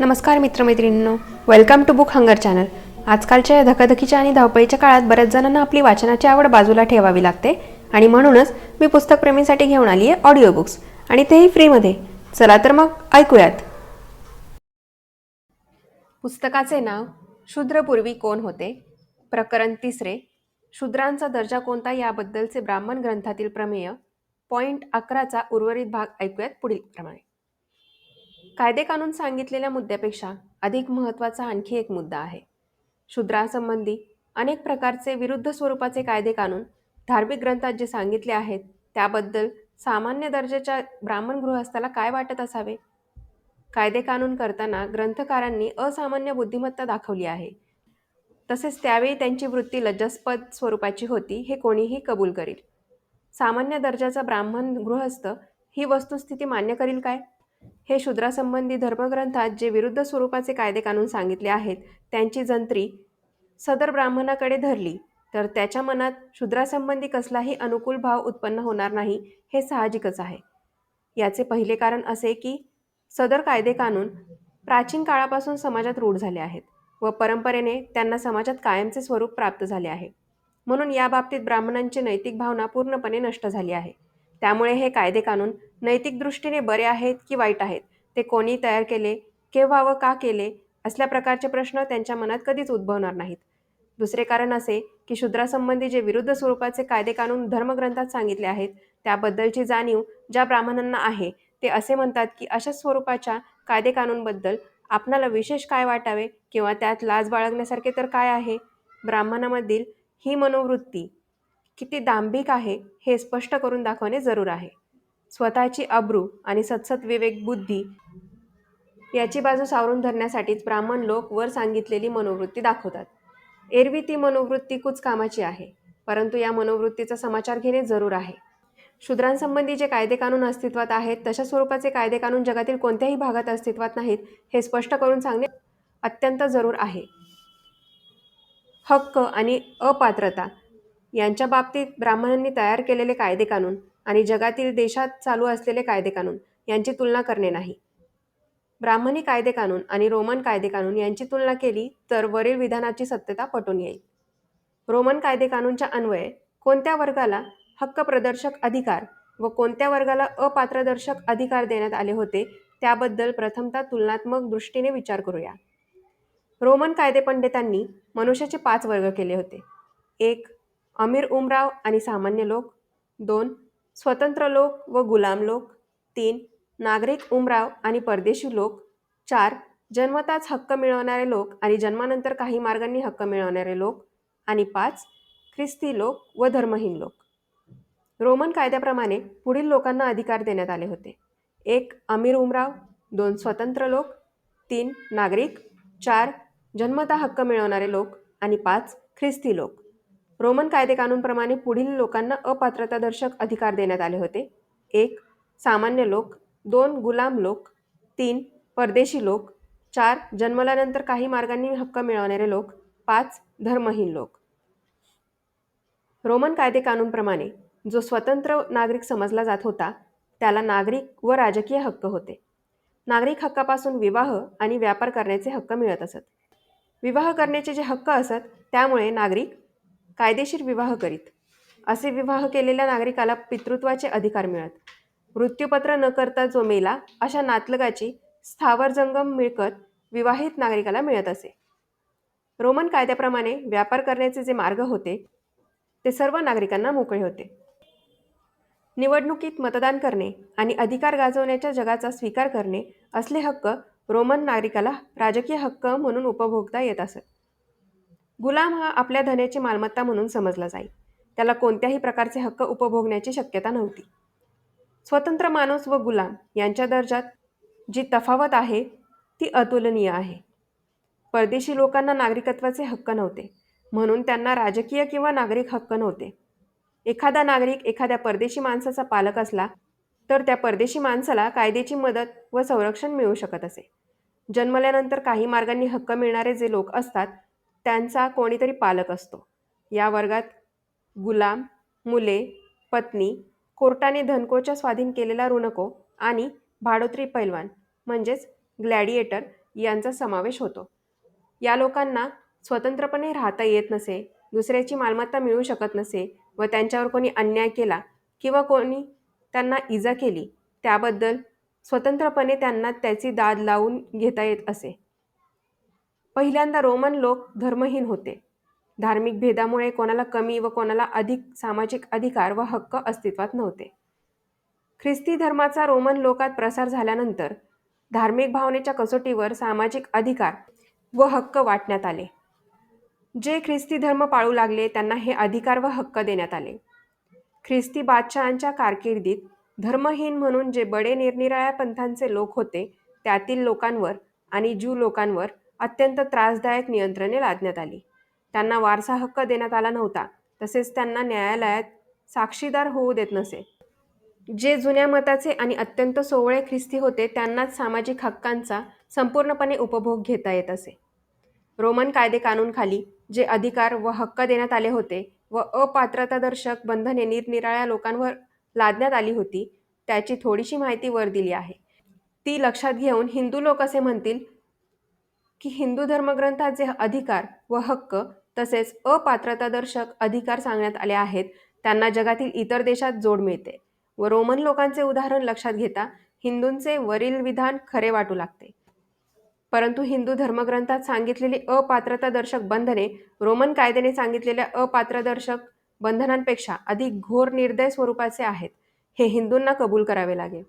नमस्कार मित्रमैत्रिणींनो. Welcome to book hunger channel आजकालच्या या धकाधकीच्या आणि धावपळीच्या काळात बऱ्याच जणांना आपली वाचनाची आवड बाजूला ठेवावी लागते आणि म्हणूनच मी पुस्तकप्रेमींसाठी घेऊन आली आहे ऑडिओ बुक्स आणि तेही फ्रीमध्ये. चला तर मग ऐकूयात. पुस्तकाचे नाव शूद्रपूर्वी कोण होते? प्रकरण तिसरे. शूद्रांचा दर्जा कोणता याबद्दलचे ब्राह्मण ग्रंथातील प्रमेय? पॉईंट अकराचा उर्वरित भाग ऐकूयात पुढील कायदे कानून सांगितलेल्या मुद्द्यापेक्षा अधिक महत्त्वाचा आणखी एक मुद्दा आहे. शूद्रांसंबंधी अनेक प्रकारचे विरुद्ध स्वरूपाचे कायदे कानून धार्मिक ग्रंथात जे सांगितले आहेत त्याबद्दल सामान्य दर्जाच्या ब्राह्मण गृहस्थाला काय वाटत असावे? कायदे कानून करताना ग्रंथकारांनी असामान्य बुद्धिमत्ता दाखवली आहे. तसेच त्यावेळी त्यांची वृत्ती लज्जास्पद स्वरूपाची होती हे कोणीही कबूल करील. सामान्य दर्जाचा ब्राह्मण गृहस्थ ही वस्तुस्थिती मान्य करील काय? हे शूद्रासंबंधी धर्मग्रंथात जे विरुद्ध स्वरूपाचे कायदे कानून सांगितले आहेत त्यांची जंत्री सदर ब्राह्मणाकडे धरली. तर त्याच्या मनात शूद्रासंबंधी कसलाही अनुकूल भाव उत्पन्न होणार नाही हे साहजिकच आहे. याचे पहिले कारण असे की सदर कायदे कानून प्राचीन काळापासून समाजात रूढ झाले आहेत व परंपरेने त्यांना समाजात कायमचे स्वरूप प्राप्त झाले आहे. म्हणून या बाबतीत ब्राह्मणांची नैतिक भावना पूर्णपणे नष्ट झाली आहे. त्यामुळे हे कायदेकानून नैतिक दृष्टीने बरे आहेत की वाईट आहेत? ते कोणी तयार केले? केव्हा व का केले? असल्या प्रकारचे प्रश्न त्यांच्या मनात कधीच उद्भवणार नाहीत. दुसरे कारण असे की शूद्रासंबंधी जे विरुद्ध स्वरूपाचे कायदे कानून धर्मग्रंथात सांगितले आहेत त्याबद्दलची जाणीव ज्या ब्राह्मणांना आहे ते असे म्हणतात की अशा स्वरूपाच्या कायदे कानूनबद्दल आपणाला विशेष काय वाटावे किंवा त्यात लाज बाळगण्यासारखे तर काय आहे? ब्राह्मणामधील ही मनोवृत्ती किती दांभिक आहे हे स्पष्ट करून दाखवणे जरूर आहे. स्वतःची अब्रू आणि सतसत विवेक बुद्धी याची बाजू सावरून धरण्यासाठीच ब्राह्मण लोक वर सांगितलेली मनोवृत्ती दाखवतात. एरवी ती मनोवृत्ती कुच कामाची आहे परंतु या मनोवृत्तीचा समाचार घेणे जरूर आहे. शूद्रांसंबंधी जे कायदे कानून अस्तित्वात आहेत तशा स्वरूपाचे कायदे कानून जगातील कोणत्याही भागात अस्तित्वात नाहीत हे स्पष्ट करून सांगणे अत्यंत जरूर आहे. हक्क आणि अपात्रता यांच्या बाबतीत ब्राह्मणांनी तयार केलेले कायदे कानून आणि जगातील देशात चालू असलेले कायदे कानून यांची तुलना करणे नाही. ब्राह्मणी कायदे कानून आणि रोमन कायदे कानून यांची तुलना केली तर वरील विधानाची सत्यता पटून येईल. रोमन कायदे कानूनच्या अन्वये कोणत्या वर्गाला हक्क प्रदर्शक अधिकार व कोणत्या वर्गाला अपात्रदर्शक अधिकार देण्यात आले होते त्याबद्दल प्रथमतः तुलनात्मक दृष्टीने विचार करूया. रोमन कायदेपंडितांनी मनुष्याचे पाच वर्ग केले होते. एक अमीर उमराव आणि सामान्य लोक. दोन स्वतंत्र लोक व गुलाम लोक. तीन नागरिक उमराव आणि परदेशी लोक. चार जन्मताच हक्क मिळवणारे लोक आणि जन्मानंतर काही मार्गांनी हक्क मिळवणारे लोक. आणि पाच ख्रिस्ती लोक व धर्महीन लोक. रोमन कायद्याप्रमाणे पुढील लोकांना अधिकार देण्यात आले होते. एक अमीर उमराव. दोन स्वतंत्र लोक. तीन नागरिक. चार जन्मता हक्क मिळवणारे लोक. आणि पाच ख्रिस्ती लोक. रोमन कायदे कानूनप्रमाणे पुढील लोकांना अपात्रतादर्शक अधिकार देण्यात आले होते. एक सामान्य लोक. दोन गुलाम लोक. तीन परदेशी लोक. चार जन्मल्यानंतर काही मार्गांनी हक्क मिळवणारे लोक. पाच धर्महीन लोक. रोमन कायदे कानूनप्रमाणे जो स्वतंत्र नागरिक समजला जात होता त्याला नागरिक व राजकीय हक्क होते. नागरिक हक्कापासून विवाह आणि व्यापार करण्याचे हक्क मिळत असत. विवाह करण्याचे जे हक्क असत त्यामुळे नागरिक कायदेशीर विवाह करीत. असे विवाह केलेल्या नागरिकाला पितृत्वाचे अधिकार मिळत. मृत्यूपत्र न करता जो मेला अशा नातलगाची स्थावर जंगम मिळकत विवाहित नागरिकाला मिळत असे. रोमन कायद्याप्रमाणे व्यापार करण्याचे जे मार्ग होते ते सर्व नागरिकांना मोकळे होते. निवडणुकीत मतदान करणे आणि अधिकार गाजवण्याच्या जगाचा स्वीकार करणे असले हक्क रोमन नागरिकाला राजकीय हक्क म्हणून उपभोगता येत असत. गुलाम हा आपल्या धनाची मालमत्ता म्हणून समजला जाई. त्याला कोणत्याही प्रकारचे हक्क उपभोगण्याची शक्यता नव्हती. स्वतंत्र माणूस व गुलाम यांच्या दर्जात जी तफावत आहे ती अतुलनीय आहे. परदेशी लोकांना नागरिकत्वाचे हक्क नव्हते म्हणून त्यांना राजकीय किंवा नागरिक हक्क नव्हते. एखादा नागरिक एखाद्या परदेशी माणसाचा पालक असला तर त्या परदेशी माणसाला कायद्याची मदत व संरक्षण मिळू शकत असे. जन्मल्यानंतर काही मार्गांनी हक्क मिळणारे जे लोक असतात त्यांचा कोणीतरी पालक असतो. या वर्गात गुलाम मुले पत्नी कोर्टाने धनकोच्या स्वाधीन केलेला रुणको आणि भाडोत्री पैलवान म्हणजेच ग्लॅडिएटर यांचा समावेश होतो. या लोकांना स्वतंत्रपणे राहता येत नसे दुसऱ्याची मालमत्ता मिळू शकत नसे व त्यांच्यावर कोणी अन्याय केला किंवा कोणी त्यांना इजा केली त्याबद्दल स्वतंत्रपणे त्यांना त्याची दाद लावून घेता येत असे. पहिल्यांदा रोमन लोक धर्महीन होते. धार्मिक भेदामुळे कोणाला कमी व कोणाला अधिक सामाजिक अधिकार व हक्क अस्तित्वात नव्हते. ख्रिस्ती धर्माचा रोमन लोकात प्रसार झाल्यानंतर धार्मिक भावनेच्या कसोटीवर सामाजिक अधिकार व हक्क वाटण्यात आले. जे ख्रिस्ती धर्म पाळू लागले त्यांना हे अधिकार व हक्क देण्यात आले. ख्रिस्ती बादशहांच्या कारकिर्दीत धर्महीन म्हणून जे बडे निरनिराळ्या पंथांचे लोक होते त्यातील लोकांवर आणि ज्यू लोकांवर अत्यंत त्रासदायक नियंत्रणे लादण्यात आली. त्यांना वारसा हक्क देण्यात आला नव्हता. तसेच त्यांना न्यायालयात साक्षीदार होऊ देत नसे. जे जुन्या मताचे आणि अत्यंत सोवळे ख्रिस्ती होते त्यांनाच सामाजिक हक्कांचा संपूर्णपणे उपभोग घेता येत असे. रोमन कायदे कानूनखाली जे अधिकार व हक्क देण्यात आले होते व अपात्रतादर्शक बंधने निरनिराळ्या लोकांवर लादण्यात आली होती त्याची थोडीशी माहिती वर दिली आहे. ती लक्षात घेऊन हिंदू लोक असे म्हणतील की हिंदू धर्मग्रंथात जे अधिकार व हक्क तसेच अपात्रतादर्शक अधिकार सांगण्यात आले आहेत त्यांना जगातील इतर देशात जोड मिळते व रोमन लोकांचे उदाहरण लक्षात घेता हिंदूंचे वरील विधान खरे वाटू लागते. परंतु हिंदू धर्मग्रंथात सांगितलेली अपात्रतादर्शक बंधने रोमन कायद्याने सांगितलेल्या अपात्रदर्शक बंधनांपेक्षा अधिक घोर निर्दय स्वरूपाचे आहेत हे हिंदूंना कबूल करावे लागेल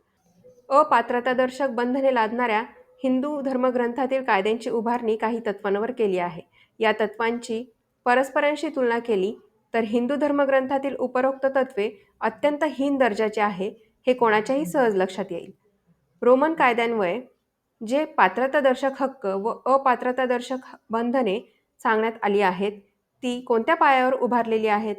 अपात्रतादर्शक बंधने लादणाऱ्या हिंदू धर्मग्रंथातील कायद्यांची उभारणी काही तत्वांवर केली आहे. या तत्वांची परस्परांशी तुलना केली तर हिंदू धर्मग्रंथातील उपरोक्त तत्वे अत्यंत हीन दर्जाचे आहे हे कोणाच्याही सहज लक्षात येईल. रोमन कायद्यान्वये जे पात्रतादर्शक हक्क व अपात्रतादर्शक बंधने सांगण्यात आली आहेत ती कोणत्या पायावर उभारलेली आहेत?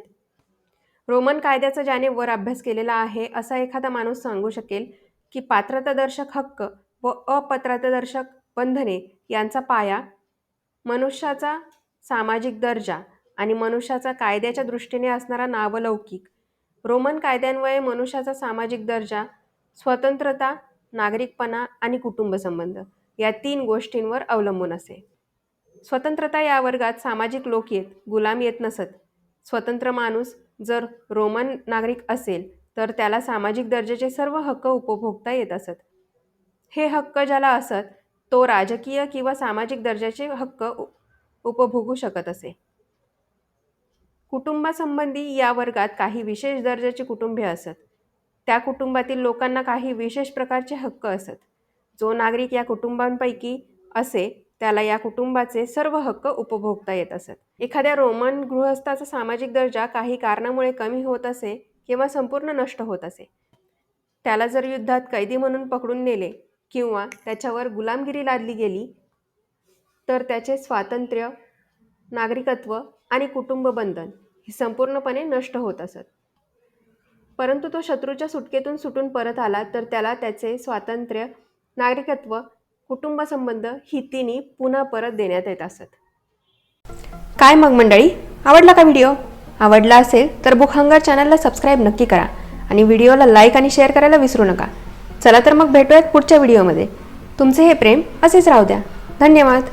रोमन कायद्याचा ज्याने वर अभ्यास केलेला आहे असा एखादा माणूस सांगू शकेल की पात्रतादर्शक हक्क व अपत्रातदर्शक बंधने यांचा पाया मनुष्याचा सामाजिक दर्जा आणि मनुष्याचा कायद्याच्या दृष्टीने असणारा नावलौकिक रोमन कायद्यान्वये मनुष्याचा सामाजिक दर्जा स्वतंत्रता नागरिकपणा आणि कुटुंबसंबंध या तीन गोष्टींवर अवलंबून असे. स्वतंत्रता या वर्गात सामाजिक लोक येत गुलाम येत नसत. स्वतंत्र माणूस जर रोमन नागरिक असेल तर त्याला सामाजिक दर्जाचे सर्व हक्क उपभोगता येत असत. हे हक्क ज्याला असत तो राजकीय किंवा सामाजिक दर्जाचे हक्क उ- उपभोगू शकत असे. कुटुंबासंबंधी या वर्गात काही विशेष दर्जाची कुटुंबे असत. त्या कुटुंबातील लोकांना काही विशेष प्रकारचे हक्क असत. जो नागरिक या कुटुंबांपैकी असे त्याला या कुटुंबाचे सर्व हक्क उपभोगता येत असत. एखाद्या रोमन गृहस्थाचा सामाजिक दर्जा काही कारणामुळे कमी होत असे किंवा संपूर्ण नष्ट होत असे. त्याला जर युद्धात कैदी म्हणून पकडून नेले किंवा त्याच्यावर गुलामगिरी लादली गेली तर त्याचे स्वातंत्र्य नागरिकत्व आणि कुटुंब बंधन हे संपूर्णपणे नष्ट होत असत. परंतु तो शत्रूच्या सुटकेतून सुटून परत आला तर त्याला त्याचे स्वातंत्र्य नागरिकत्व कुटुंबसंबंध ही तिन्ही पुन्हा परत देण्यात येत असत. काय मग मंडळी? आवडला का व्हिडिओ? आवडला असेल तर बुकहंगर चॅनलला सबस्क्राईब नक्की करा आणि व्हिडिओला लाईक आणि शेअर करायला विसरू नका. चला तर मग भेटूयात पुढच्या व्हिडिओमध्ये. तुमचे हे प्रेम असेच राहू द्या. धन्यवाद.